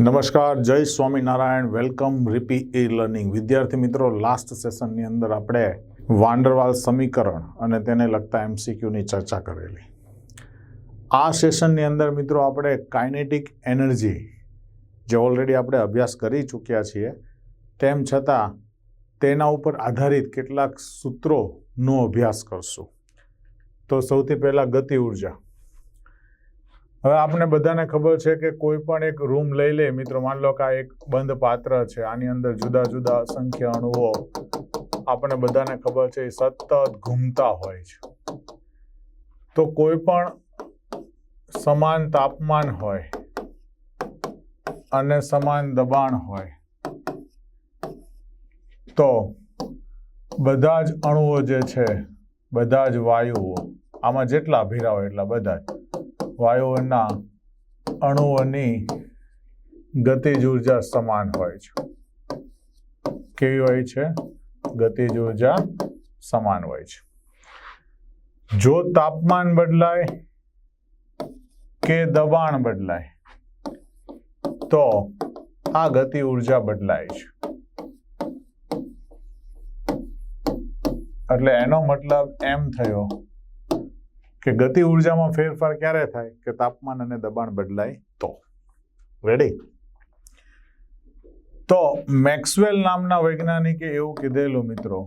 નમસ્કાર, જય Swaminarayan, welcome RP e learning વિદ્યાર્થી મિત્રો લાસ્ટ સેશનની અંદર આપણે વાંડરવાલ સમીકરણ અને તેને લગતા એમસીક્યુની ચર્ચા કરેલી. આ સેશનની અંદર મિત્રો, આપણે કાઇનેટિક એનર્જી જે ઓલરેડી આપણે અભ્યાસ કરી ચૂક્યા છીએ, તેમ છતાં તેના ઉપર આધારિત કેટલાક સૂત્રોનો અભ્યાસ કરશું. તો સૌથી પહેલાં ગતિ ઊર્જા. હવે આપણે બધાને ખબર છે કે કોઈ પણ એક રૂમ લઈ લે, મિત્રો, માન લો કે આ એક બંધ પાત્ર છે, આની અંદર જુદા જુદા અસંખ્ય અણુઓ આપણે બધાને ખબર છે એ સતત ઘૂમતા હોય છે. તો કોઈ પણ સમાન તાપમાન હોય અને સમાન દબાણ હોય, તો બધા જ અણુઓ જે છે, બધા જ વાયુઓ, આમાં જેટલા ભીરા હોય એટલા બધા જ. વાયુઓના અણુઓની ગતિજ ઊર્જા સમાન હોય છે. કેવી હોય છે? ગતિજ ઊર્જા સમાન હોય છે. જો તાપમાન બદલાય કે દબાણ બદલાય, તો આ ગતિ ઊર્જા બદલાય છે. એટલે એનો મતલબ એમ થયો કે ગતિ ઉર્જામાં ફેરફાર ક્યારે થાય? કે તાપમાન અને દબાણ બદલાય તો? રેડી તો મેક્સવેલ નામના વૈજ્ઞાનિકે એવું કીધેલું, મિત્રો.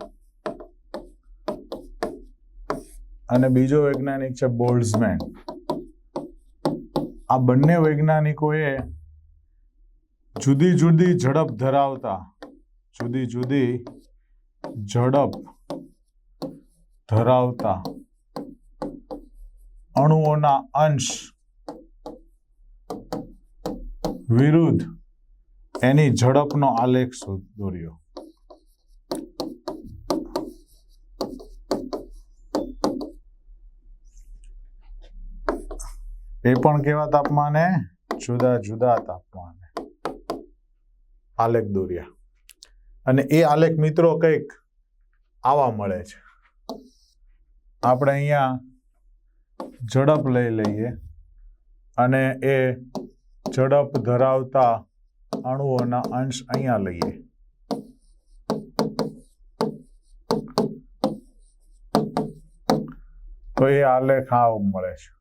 અને બીજો વૈજ્ઞાનિક છે બોલ્ડ્સમેન આ બંને વૈજ્ઞાનિકોએ જુદી જુદી ઝડપ ધરાવતા, જુદી જુદી ઝડપ ધરાવતા અણુઓના અંશ વિરુદ્ધ એની ઝડપનો આલેખ દોર્યો એ પણ કેવા તાપમાને? જુદા જુદા તાપમાને. આલેખ દોર્યા. અને એ આલેખ મિત્રો કંઈક આવા મળે છે. આપણે અહીંયા ઝડપ લઈ લઈએ અને એ ઝડપ ધરાવતા અણુઓના અંશ અહીંયા લઈએ. તો એ આલેખ આ મળે છે.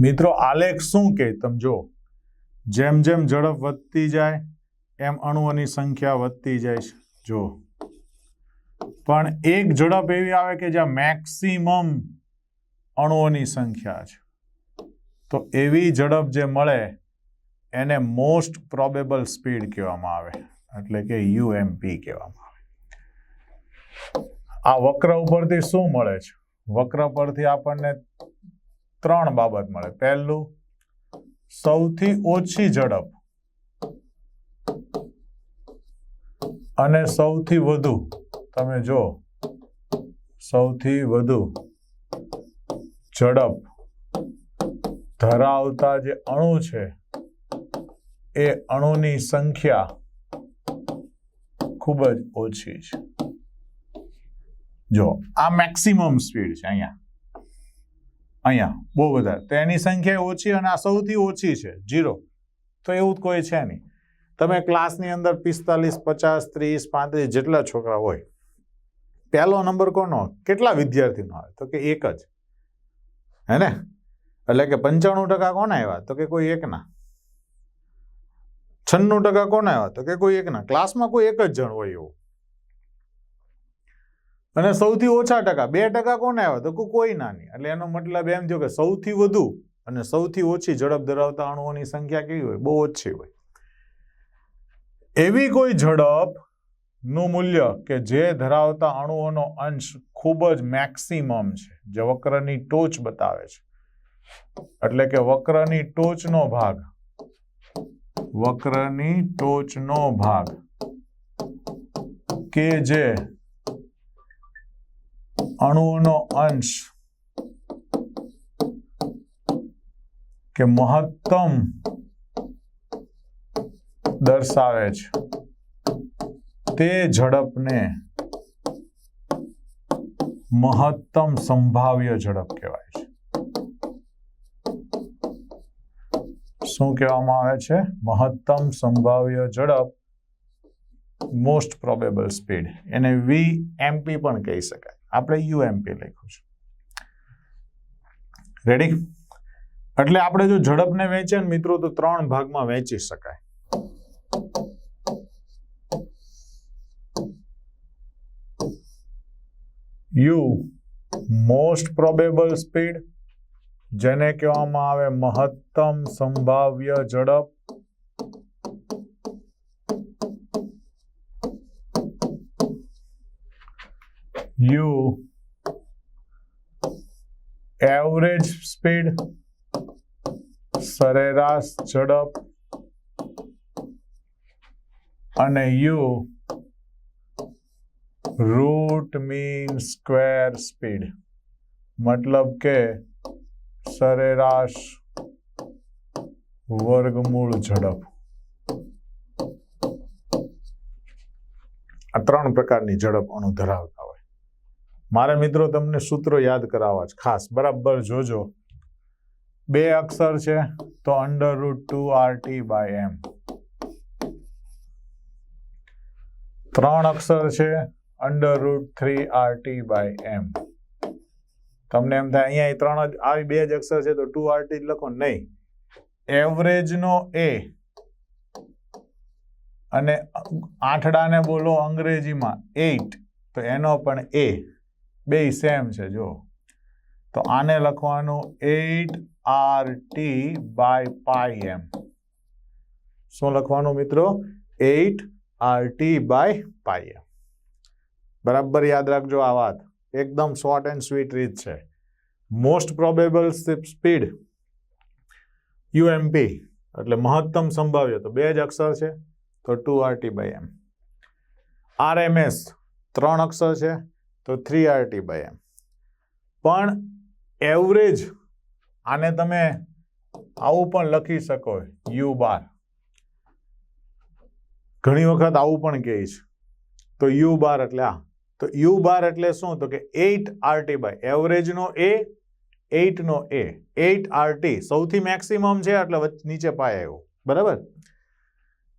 મિત્રો, આલેખ શું કે તમે જો જેમ જેમ ઝડપ વધતી જાય, એમ અણુઓની સંખ્યા વધતી જાય છે. જો પણ એક ઝડપ એવી આવે કે જ્યાં મેક્સિમમ અણુઓની સંખ્યા છે. તો એવી ઝડપ જે મળે, એને મોસ્ટ પ્રોબેબલ સ્પીડ કહેવામાં આવે. એટલે કે યુએમપી કહેવામાં આવે. આ વક્ર ઉપરથી શું મળે છે? વક્ર પરથી આપણને ત્રણ બાબત મળે. પહેલું, સૌથી ઓછી ઝડપ અને સૌથી વધુ તમે જો, સૌથી વધુ ઝડપ ધરાવતા જે અણુ છે, એ અણુની સંખ્યા ખૂબ જ ઓછી છે. જો, આ મેક્સિમમ સ્પીડ છે અહીંયા. અહીંયા, બહુ બધા તો એની સંખ્યા ઓછી અને આ સૌથી ઓછી છે જીરો તો એવું કોઈ છે નહીં. તમે ક્લાસની અંદર પિસ્તાલીસ, પચાસ, ત્રીસ, પાંત્રીસ જેટલા છોકરા હોય પહેલો નંબર કોનો? કેટલા વિદ્યાર્થીનો આવે? તો કે એક જ. હે ને એટલે કે પંચાણું ટકા કોના આવ્યા? તો કે કોઈ એકના. છન્નું ટકા કોના આવ્યા? તો કે કોઈ એકના. ક્લાસમાં કોઈ એક જ જણ હોય એવું. અને સૌથી ઓછા ટકા. બે ટકા કોને આવ્યા? તો કોઈ નાની. એટલે એનો મતલબ એમ થયો કે સૌથી વધુ અને સૌથી ઓછી ઝડપ ધરાવતા અણુઓની સંખ્યા કેવી હોય? બહુ ઓછી હોય. એવી કોઈ ઝડપ નું મૂલ્ય કે જે ધરાવતા અણુઓનો અંશ ખૂબ જ મેક્સિમમ છે, જે વક્રની ટોચ બતાવે છે. એટલે કે વક્રની ટોચનો ભાગ, વક્રની ટોચનો ભાગ કે જે અણુઓનો અંશ કે મહત્તમ દર્શાવે છે. તે ઝડપને મહત્તમ સંભાવ્ય ઝડપ કહેવાય છે. શું કહેવામાં આવે છે? મહત્તમ સંભાવ્ય ઝડપ મોસ્ટ પ્રોબેબલ સ્પીડ એને વી એમપી પણ કહી શકાય. આપણે યુએમપી લખ્યું છે. રેડી એટલે આપણે જો ઝડપને વેચે ને મિત્રો, તો ત્રણ ભાગમાં વહેંચી શકાય. યુ મોસ્ટ પ્રોબેબલ સ્પીડ, જેને કહેવામાં આવે મહત્તમ સંભાવ્ય ઝડપ. યુ એવરેજ સ્પીડ, સરેરાશ ઝડપ. અને U root mean square speed મતલબ કે સરેરાશ વર્ગમૂળ ઝડપ આ ત્રણ પ્રકારની ઝડપ અણુ ધરાવતા હોય મારે મિત્રો તમને સૂત્રો યાદ કરાવવા છે ખાસ બરાબર જોજો બે અક્ષર છે તો under root two R T by M ત્રણ અક્ષર છે under root three R T by M તમને એમ થાય, અહીંયા ત્રણ જ, આવી બે જ અક્ષર છે તો ટુ આર ટી લખો, નહીં. એવરેજનો એ અને આઠડાને બોલો અંગ્રેજીમાં એટ તો એનો પણ એ બે સેમ છે જો તો આને લખવાનું eight R T by pi M શું લખવાનું મિત્રો? Eight R T by pi M બરાબર યાદ રાખજો આ વાત. એકદમ શોર્ટ એન્ડ સ્વીટ રીત છે. મોસ્ટ પ્રોબેબલ સ્પીડ યુએમપી એટલે મહત્તમ સંભાવ્ય. તો બે જ અક્ષર છે, તો two RT by M RMS ત્રણ અક્ષર છે, તો થ્રી આરટી બાય એમ પણ એવરેજ આને તમે આવું પણ લખી શકો યુ બાર ઘણી વખત આવું પણ કહે છે. તો યુ બાર એટલે આ. તો યુ બાર એટલે શું? તો કે એટ આરટી બાય એવરેજનો એ એટનો એ એટ આરટી સૌથી મેક્સિમમ છે, એટલે નીચે પાય આવ્યો બરાબર?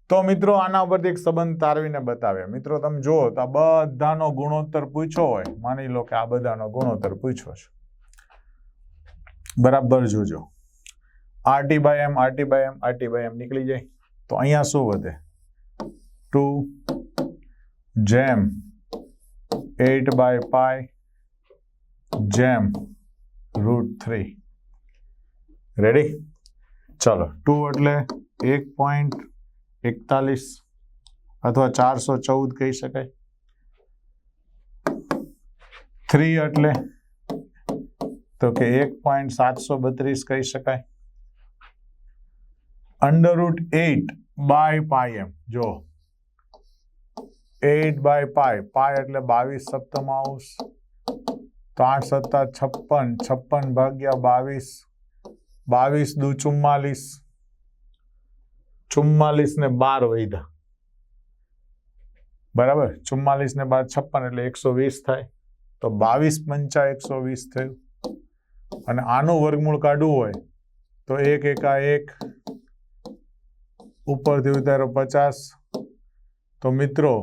તો મિત્રો, આના ઉપરથી એક સંબંધ તારવીને બતાવ્યા. મિત્રો, તમે જુઓ તો આ બધાનો ગુણોત્તર પૂછ્યો હોય, માની લો કે આ બધાનો ગુણોત્તર પૂછ્યો છે. બરાબર જોજો. RT by M RT by M RT by M નીકળી જાય. તો અહીંયા શું વધે? ટુ જેમ એટ બાય પાય જેમ રૂટ થ્રી રેડી ચલો ટુ એટલે એક પોઈન્ટ એકતાલીસ અથવા ચારસો ચૌદ કહી શકાય થ્રી એટલે તો કે એક પોઈન્ટ સાતસો બત્રીસ કહી શકાય under root eight by pi M જો એટ બાય પાય. પાય એટલે બાવીસ સપ્તમાંશ. તો આઠ સત્તા છપ્પન. છપ્પન ભાગ્યા બાવીસ. બાવીસ દુ ચુમ્માલીસ. ચુમ્માલીસ ને બાર વૈધા બરાબર? ચુમ્માલીસ ને બાર છપ્પન એટલે એકસો વીસ થાય. તો બાવીસ પંચા એકસો વીસ થયું. અને આનું વર્ગમૂળ કાઢવું હોય તો એક એકા એક, ઉપરથી ઉતારો પચાસ. તો મિત્રો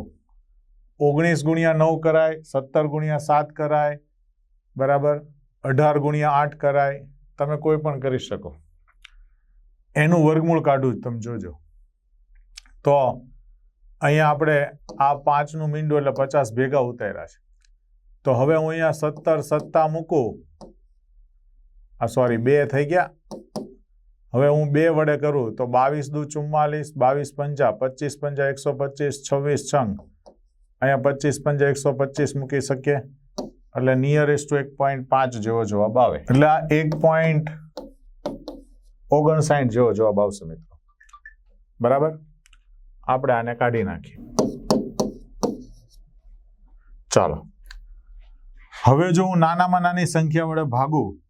ઓગણીસ ગુણ્યા નવ કરાય, સત્તર ગુણ્યા સાત કરાય, બરાબર? અઢાર ગુણ્યા આઠ કરાય. તમે કોઈ પણ કરી શકો. એનું વર્ગમૂળ કાઢું તમે જોજો. તો અહીંયા આપણે આ પાંચનું મીંડું એટલે પચાસ ભેગા ઉતાર્યા છે. તો હવે હું અહીંયા સત્તર સત્તા મૂકું. આ સોરી બે થઈ ગયા. હવે હું બે વડે કરું. તો બાવીસ દુ ચુમ્માલીસ, બાવીસ પંજા પચીસ પંજા એકસો પચીસ, છવ્વીસ છંગ. અહીંયા પચીસ, પંજા એકસો પચીસ મૂકી શકીએ. એટલે નિયરેસ્ટ ટુ એક પોઈન્ટ પાંચ જેવો જવાબ આવે. એટલે આ એક પોઈન્ટ ઓગણસાઠ જેવો જવાબ આવશે મિત્રો. બરાબર? આપણે આને કાઢી નાખીએ. ચાલો. હવે જો હું નાનામાં નાની સંખ્યા વડે ભાગું,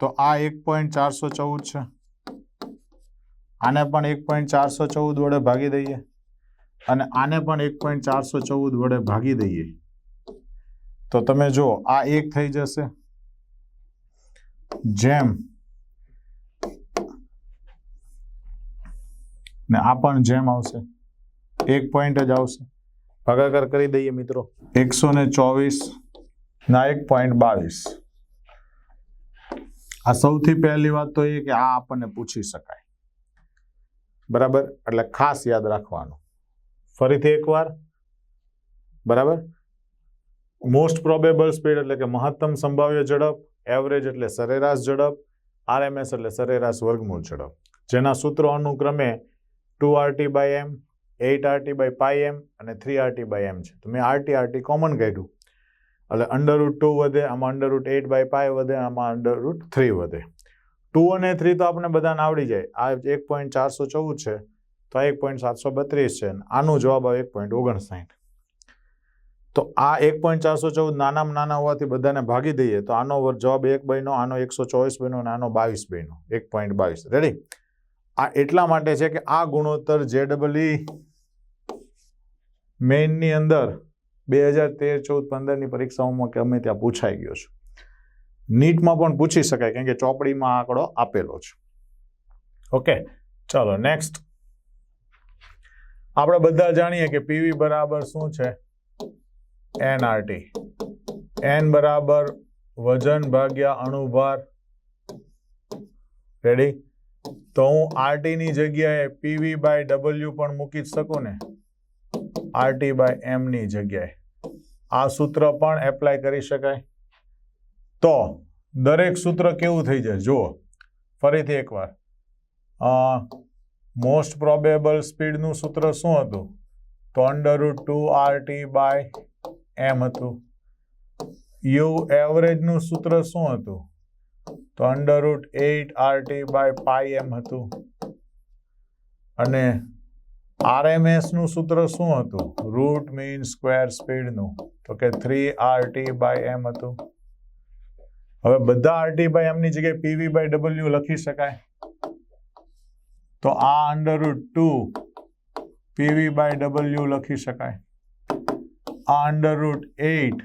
તો આ એક પોઈન્ટ ચારસો ચૌદ છે. આને પણ એક પોઈન્ટ ચારસો ચૌદ વડે ભાગી દઈએ. અને આને પણ એક પોઈન્ટ ચારસો ચૌદ વડે ભાગી દઈએ. તો તમે જો આ એક થઈ જશે. જેમ ને આ પણ જેમ આવશે. એક પોઈન્ટ જ આવશે. ભાગાકાર કરી દઈએ મિત્રો. એકસો ને ચોવીસ ના એક પોઈન્ટ બાવીસ. આ સૌથી પહેલી વાત તો એ કે આ આપણને પૂછી શકાય. બરાબર? એટલે ખાસ યાદ રાખવાનું. ફરીથી એકવાર. બરાબર? મોસ્ટ પ્રોબેબલ સ્પીડ એટલે કે મહત્તમ સંભાવ્ય ઝડપ એવરેજ એટલે સરેરાશ ઝડપ આરએમએસ એટલે સરેરાશ વર્ગમૂળ ઝડપ. જેના સૂત્રો અનુક્રમે two RT by M eight RT by pi M અને થ્રી આરટી બાય એમ છે. તો મેં આરટી આરટી કોમન કાઢ્યું. એટલે અંડર રૂટ ટુ વધે, આમાં under root eight by pi વધે, આમાં અંડર રૂટ થ્રી વધે. ટુ અને થ્રી તો આપણે બધાને આવડી જાય. આ એક પોઈન્ટ ચારસો ચૌદ છે. તો આ એક પોઈન્ટ સાતસો બત્રીસ છે આનો જવાબ આવે એક પોઈન્ટ ઓગણસાઠ. તો આ એક પોઈન્ટ ચારસો ચૌદ નાનામાં નાના હોવાથી બધાને ભાગી દઈએ તો આનો જવાબ એક બહેનો આનો એકસો ચોવીસ બહેનો અને આનો બાવીસ બહેનો એક પોઈન્ટ બાવીસ. રેડી આ એટલા માટે છે કે આ ગુણોત્તર જે ડબલ મેઇનની અંદર બે હજાર તેર ચૌદ પંદરની પરીક્ષાઓમાં કે અમે ત્યાં પૂછાઈ ગયો છે. નીટમાં પણ પૂછી શકાય કેમ કે ચોપડીમાં આંકડો આપેલો છે. ઓકે ચાલો નેક્સ્ટ આપણે બધા જાણીએ કે પીવી બરાબર શું છે? એનઆરટી એન બરાબર વજન ભાગ્યા અણુભાર. રેડી તો હું આરટી ની જગ્યાએ પીવી બાય ડબલ્યુ પણ મૂકી જ શકું ને? આરટી બાય એમની જગ્યાએ. આ સૂત્ર પણ એપ્લાય કરી શકાય. તો દરેક સૂત્ર કેવું થઈ જાય? જુઓ. ફરીથી એકવાર. મોસ્ટ પ્રોબેબલ સ્પીડનું સૂત્ર શું હતું? તો under root two R T by M હતું યુ એવરેજનું સૂત્ર શું હતું? તો under root eight R T by pi M હતું. અને આરનું સૂત્ર શું હતું? રૂટ મીન સ્ક્વેર સ્પીડનું તો કે three R T by M હતું. હવે બધા આર ટી બાય એમની જગ્યાએ પીવી બાય ડબલ્યુ લખી શકાય. તો આ under root two PV by W લખી શકાય. આ under root eight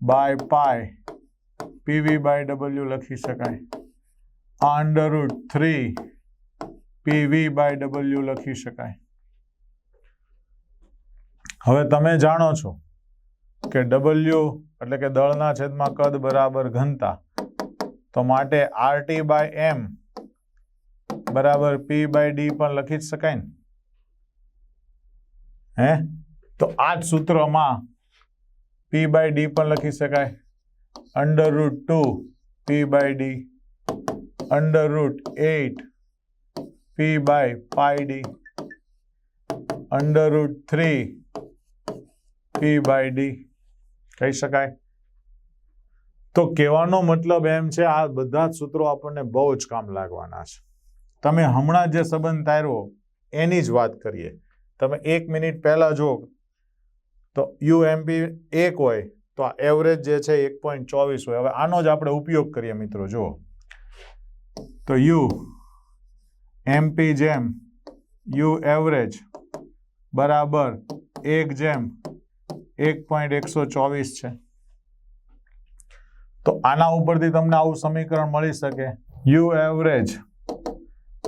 by pi PV by W લખી શકાય. આ under root three PV by W લખી શકાય. હવે તમે જાણો છો કે ડબલ્યુ એટલે કે દળના છેદમાં કદ બરાબર ઘનતા તો માટે આરટી બાય એમ બરાબર પી બાય ડી પણ લખી જ શકાય ને? હે? તો આ જ સૂત્રમાં પી બાય ડી પણ લખી શકાય. Under root two P by D under root eight P by pi D under root three P by D કહી શકાય. તો કહેવાનો મતલબ એમ છે, આ બધા જ સૂત્રો આપણને બહુ જ કામ લાગવાના છે. તમે હમણાં જે સંબંધ તાર્યો, એની જ વાત કરીએ. તમે એક મિનિટ પહેલાં જો, તો યુએમપી એક હોય, તો આ એવરેજ જે છે એક પોઈન્ટ ચોવીસ હોય. હવે આનો જ આપણે ઉપયોગ કરીએ મિત્રો, જુઓ. તો યુ એમપી જેમ, યુ એવરેજ બરાબર એક જેમ, એક પોઈન્ટ એકસો ચોવીસ છે. તો આના ઉપરથી તમને આવું સમીકરણ મળી શકે. યુ એવરેજ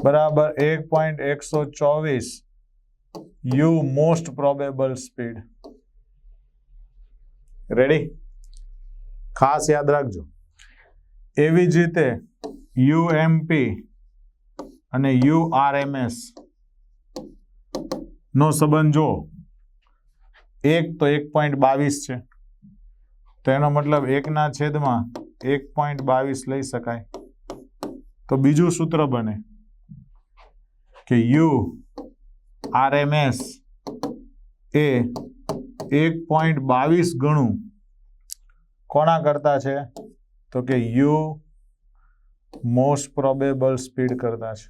બરાબર એક પોઈન્ટ એકસો ચોવીસ. U most probable speed. Ready ખાસ યાદ રાખજો. એવી જ રીતે યુએમપી અને યુઆરએમએસ નો સંબંધ જો એક તો એક પોઈન્ટ બાવીસ છે. તો એનો મતલબ એકના છેદમાં એક પોઈન્ટ બાવીસ લઈ શકાય. તો બીજું સૂત્ર બને. કે યુ આરએમએસ એ એક પોઈન્ટ બાવીસ ગણું કોના કરતા છે? તો કે યુ મોસ્ટ પ્રોબેબલ સ્પીડ કરતા છે.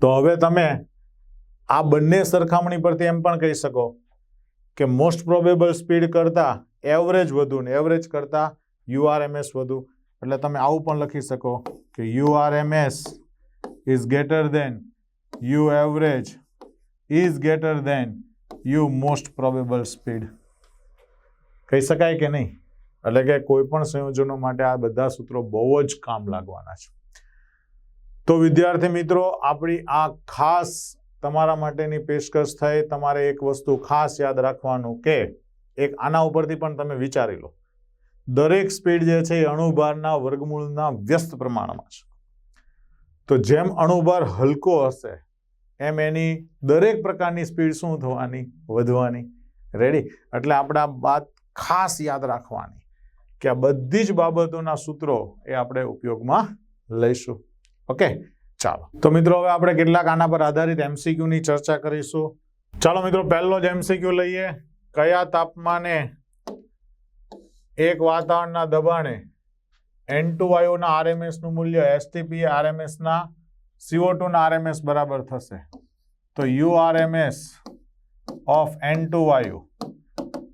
તો હવે તમે આ બંને સરખામણી પરથી એમ પણ કહી શકો કે મોસ્ટ પ્રોબેબલ સ્પીડ કરતા એવરેજ વધુ ને એવરેજ કરતા યુઆરએમએસ વધુ. એટલે તમે આવું પણ લખી શકો કે U RMS is greater than U average is greater than U most probable speed કહી શકાય કે નહીં? એટલે કે કોઈ પણ સંયોજનો માટે આ બધા સૂત્રો બહુ જ કામ લાગવાના છે. તો વિદ્યાર્થી મિત્રો, આપણી આ ખાસ તમારા માટેની પેશકશ થઈ. તમારે એક વસ્તુ ખાસ યાદ રાખવાનું કે એક આના ઉપરથી પણ તમે વિચારી લો. દરેક સ્પીડ જે છે એ અણુભારના વર્ગમૂળના વ્યસ્ત પ્રમાણમાં છે. તો જેમ અણુભાર હલકો હશે, એમ એની દરેક પ્રકારની સ્પીડ શું થવાની? વધવાની. રેડી એટલે આપણે આ વાત ખાસ યાદ રાખવાની કે આ બધી જ બાબતોના સૂત્રો એ આપણે ઉપયોગમાં લઈશું. ઓકે ચાલો. તો મિત્રો, હવે આપણે કેટલાક આના પર આધારિત એમસીક્યુની ચર્ચા કરીશું. ચાલો મિત્રો, પહેલો જ એમસીક્યુ લઈએ. કયા તાપમાને એક વાતાવરણના દબાણે એન ટુ વાયુના આરએમએસનું મૂલ્ય એસટીપી આરએમએસના સીઓ ટુના આરએમએસ બરાબર થશે. તો U RMS of N two વાયુ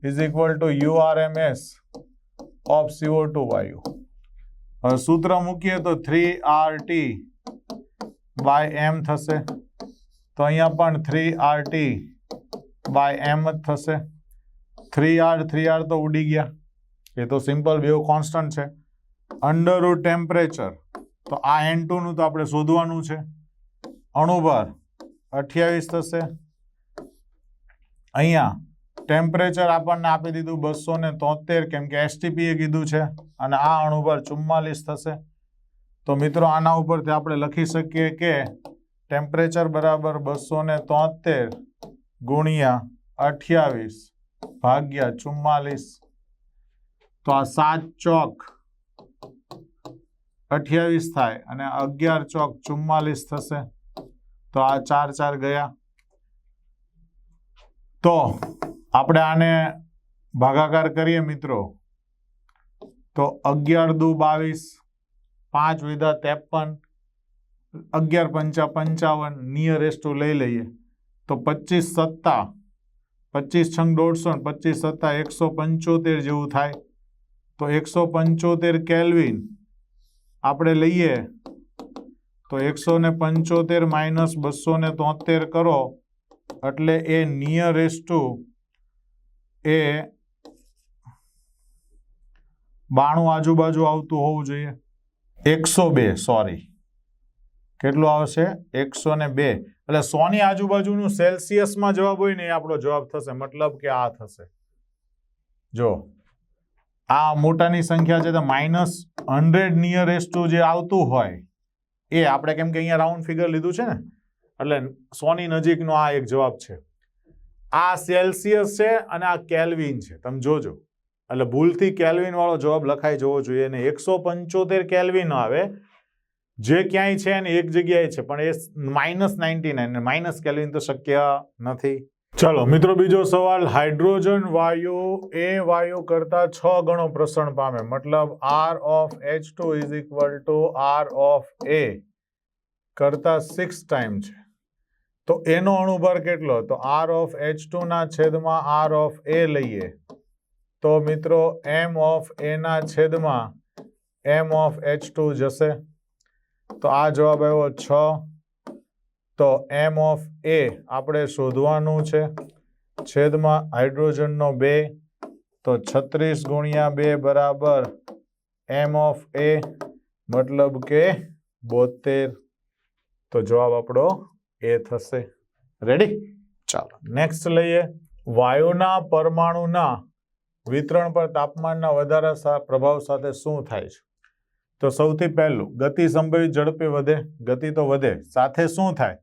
is equal to U RMS of CO two વાયુ હવે સૂત્ર મૂકીએ તો three R T by M થશે. તો અહીંયા પણ three R T by M જ થશે. થ્રી આર થ્રી આર તો ઉડી ગયા. એ તો સિમ્પલ બેવ કોન્સ્ટન્ટ છે. Under root temperature. તો આ એન ટુનું તો આપણે શોધવાનું છે. અણુભાર અઠ્યાવીસ થશે. અહીંયા ટેમ્પરેચર આપણને આપી દીધું બસો ને તોતેર, કેમ કે એસટીપીએ કીધું છે. અને આ અણુભાર ચુમ્માલીસ થશે. તો મિત્રો, આના ઉપરથી આપણે લખી શકીએ કે ટેમ્પરેચર બરાબર બસો ને તોતેર ગુણ્યા અઠ્યાવીસ ભાગ્યા ચુમ્માલીસ. તો આ સાત ચોક અઠ્યાવીસ થાય અને અગિયાર ચોક ચુમ્માલીસ થશે. તો આ ચાર ચાર ગયા. તો આપણે આને ભાગાકાર કરીએ મિત્રો. તો અગિયાર દુ બાવીસ, પાંચ વિધા ત્રેપન, અગિયાર પંચા પંચાવન નિયરેસ્ટ લઈ લઈએ. તો પચીસ સત્તા, પચીસ છંગ દોઢસો પચીસ સત્તા એકસો પંચોતેર જેવું થાય. તો એકસો પંચોતેર કેલ્વિન આપણે લઈએ તો એકસો ને પંચોતેર માઇનસ બસો ને તોતેર કરો એટલે એ નિયરેસ્ટ ટુ એ બાણું આજુબાજુ આવતું હોવું જોઈએ. એકસો બે સોરી કેટલું આવશે? એકસો ને બે. એટલે સોની આજુબાજુનું સેલ્સિયસમાં જવાબ હોય ને એ આપણો જવાબ થશે. મતલબ કે આ થશે. જો આ મોટાની સંખ્યા છે તો માઇનસ હંડ્રેડ નિયરેસ્ટ ટુ જે આવતું હોય, એ આપણે કેમ કે અહીંયા રાઉન્ડ ફિગર લીધું છે ને, એટલે સોની નજીકનો આ એક જવાબ છે. આ સેલ્સિયસ છે અને આ કેલ્વિન છે, તમે જોજો. એટલે ભૂલથી કેલ્વિન વાળો જવાબ લખાઈ જવો જોઈએ અને એકસો પંચોતેર કેલ્વિન આવે, જે ક્યાંય છે ને એક જગ્યાએ છે, પણ એ minus ninety nine minus kelvin તો શક્ય નથી. ચલો, મિત્રો, બીજો સવાલ. હાઇડ્રોજન વાયુ એ વાયુ કરતા છ ગણો પ્રસરણ પામે. મતલબ R of H two is equal to R of A કરતા સિક્સ ટાઈમ છે. તો એનો અણુભાર કેટલો? તો આર ઓફ એચ ટુ ના છેદમાં આર ઓફ એ લઈએ. તો મિત્રો એમ ઓફ એ ના છેદમાં એમ ઓફ એચ ટુ જશે. તો આ જવાબ આવ્યો છ. તો એમ ઓફ એ આપણે શોધવાનું છે. છેદમાં હાઇડ્રોજનનો બે, તો છત્રીસ ગુણ્યા બે બરાબર એમ ઓફ એ મતલબ કે બોતેર. તો જવાબ આપણો એ થશે. રેડી ચાલો નેક્સ્ટ લઈએ. વાયુના પરમાણુના વિતરણ પર તાપમાનના વધારા પ્રભાવ સાથે શું થાય છે? તો સૌથી પહેલું, ગતિ સંભવિત ઝડપે વધે, ગતિ તો વધે, સાથે શું થાય?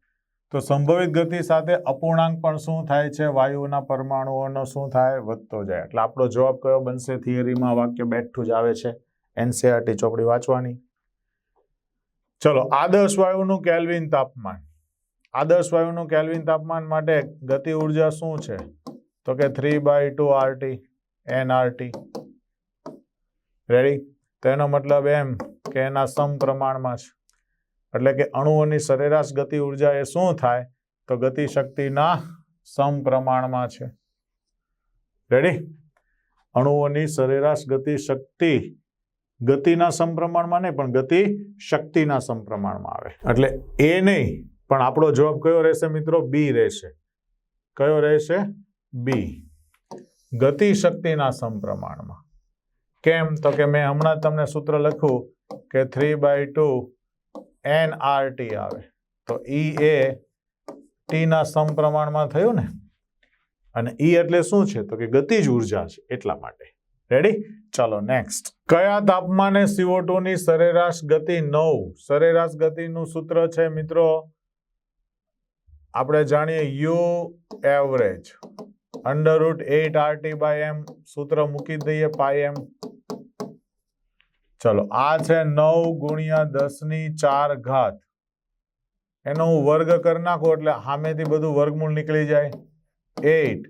તો સંભવિત ગતિ સાથે અપૂર્ણાંક પણ શું થાય છે? વાયુના પરમાણુઓનો શું થાય? વધતો જાય. એટલે આપણો જવાબ કયો બનશે? થિયરીમાં વાક્ય બેઠું જ આવે છે. એનસીઆરટી ચોપડી વાંચવાની. ચલો, આદર્શ વાયુનું કેલ્વિન તાપમાન. આદર્શ વાયુનું કેલ્વિન તાપમાન માટે ગતિ ઊર્જા શું છે? તો કે three by two RT, NRT. Ready? તો એનો મતલબ એમ કે એના સમપ્રમાણમાં છે. એટલે કે અણુઓની સરેરાશ ગતિ ઊર્જા એ શું થાય? તો ગતિ શક્તિના સમપ્રમાણમાં છે. રેડી અણુઓની સરેરાશ ગતિ શક્તિ ગતિના સમપ્રમાણમાં નહીં, પણ ગતિ શક્તિના સમપ્રમાણમાં આવે. એટલે એ નહીં, પણ આપણો જવાબ કયો રહેશે મિત્રો? બી રહેશે. કયો રહેશે? બી ગતિ શક્તિના સમપ્રમાણમાં. કેમ? તો કે મેં હમણાં તમને સૂત્ર લખ્યું કે three by two N R T આવે. તો ઈ એ ટીના સમપ્રમાણમાં થયું ને? અને ઈ એટલે શું છે? તો કે ગતિજ ઊર્જા છે, એટલા માટે. રેડી ચાલો નેક્સ્ટ કયા તાપમાને સીઓ ની સરેરાશ ગતિ નવ? સરેરાશ ગતિનું સૂત્ર છે મિત્રો? આપણે જાણીએ U average under root eight R T by M સૂત્ર મૂકી દઈએ પાય એમ ચલો, આ છે નવ ગુણ્યા દસની ચાર ઘાત. એનો હું વર્ગ કરી નાખું એટલે સામેથી બધું વર્ગમૂળ નીકળી જાય. એટ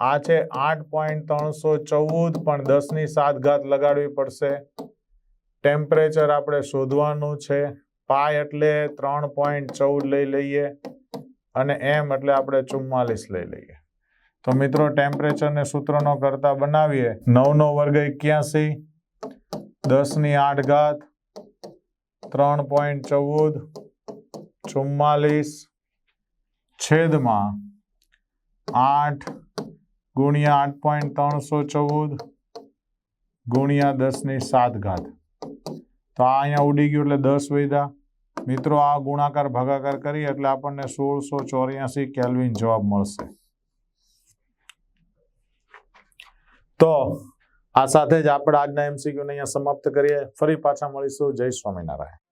આ છે આઠ પોઈન્ટ ત્રણસો ચૌદ, પણ દસની સાત ઘાત લગાડવી પડશે. ટેમ્પરેચર આપણે શોધવાનું છે. પાય એટલે ત્રણ પોઈન્ટ ચૌદ લઈ લઈએ અને એમ એટલે આપણે ચુમ્માલીસ લઈ લઈએ. તો મિત્રો ટેમ્પરેચરને સૂત્રનો કરતા બનાવીએ. નવનો વર્ગ એક્યાસી. દસની આઠ ઘાત, ત્રણ પોઈન્ટ ચૌદ, ચુમ્માલીસ, છેદમાં આઠ ગુણ્યા આઠ પોઈન્ટ ત્રણસો ચૌદ ગુણ્યા દસની સાત ઘાત. તો આ અહીંયા ઉડી ગયું એટલે દસ વૈધા મિત્રો, આ ગુણાકાર ભાગાકાર કરી એટલે આપણને સોળસો ચોર્યાસી કેલ્વિન જવાબ મળશે. તો આ સાથે જ આપણે આજના એમસીક્યુને અહીંયા સમાપ્ત કરીએ. ફરી પાછા મળીશું. જય સ્વામિનારાયણ.